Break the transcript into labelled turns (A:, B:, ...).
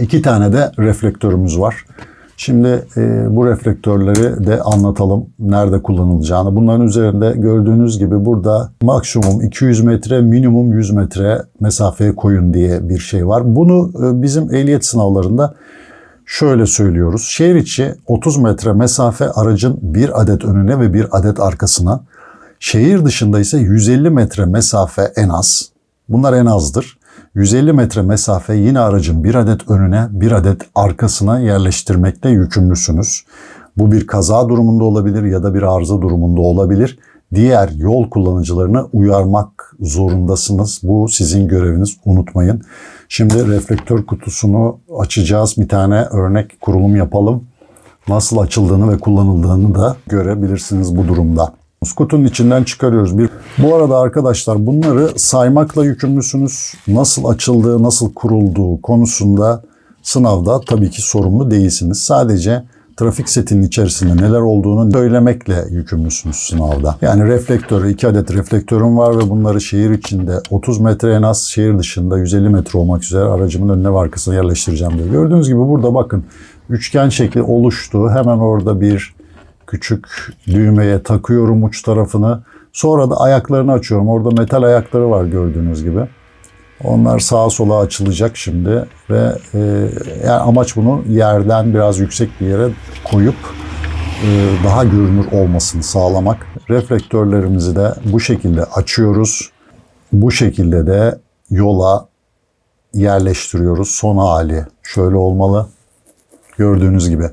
A: İki tane de reflektörümüz var. Şimdi e, bu reflektörleri de anlatalım nerede kullanılacağını. Bunların üzerinde gördüğünüz gibi burada maksimum 200 metre, minimum 100 metre mesafeye koyun diye bir şey var. Bunu e, bizim ehliyet sınavlarında şöyle söylüyoruz. Şehir içi 30 metre mesafe aracın bir adet önüne ve bir adet arkasına. Şehir dışında ise 150 metre mesafe en az. Bunlar en azdır. 150 metre mesafe yine aracın bir adet önüne bir adet arkasına yerleştirmekte yükümlüsünüz. Bu bir kaza durumunda olabilir ya da bir arıza durumunda olabilir. Diğer yol kullanıcılarını uyarmak zorundasınız. Bu sizin göreviniz unutmayın. Şimdi reflektör kutusunu açacağız. Bir tane örnek kurulum yapalım. Nasıl açıldığını ve kullanıldığını da görebilirsiniz bu durumda. Kutunun içinden çıkarıyoruz. Bir... Bu arada arkadaşlar bunları saymakla yükümlüsünüz. Nasıl açıldığı, nasıl kurulduğu konusunda sınavda tabii ki sorumlu değilsiniz. Sadece trafik setinin içerisinde neler olduğunu söylemekle yükümlüsünüz sınavda. Yani reflektörü, iki adet reflektörüm var ve bunları şehir içinde 30 metre en az, şehir dışında 150 metre olmak üzere aracımın önüne ve arkasına yerleştireceğim diyor. Gördüğünüz gibi burada bakın üçgen şekli oluştu. Hemen orada bir küçük düğmeye takıyorum uç tarafını. Sonra da ayaklarını açıyorum. Orada metal ayakları var gördüğünüz gibi. Onlar sağa sola açılacak şimdi ve e, yani amaç bunu yerden biraz yüksek bir yere koyup e, daha görünür olmasını sağlamak. Reflektörlerimizi de bu şekilde açıyoruz. Bu şekilde de yola yerleştiriyoruz. Son hali şöyle olmalı. Gördüğünüz gibi.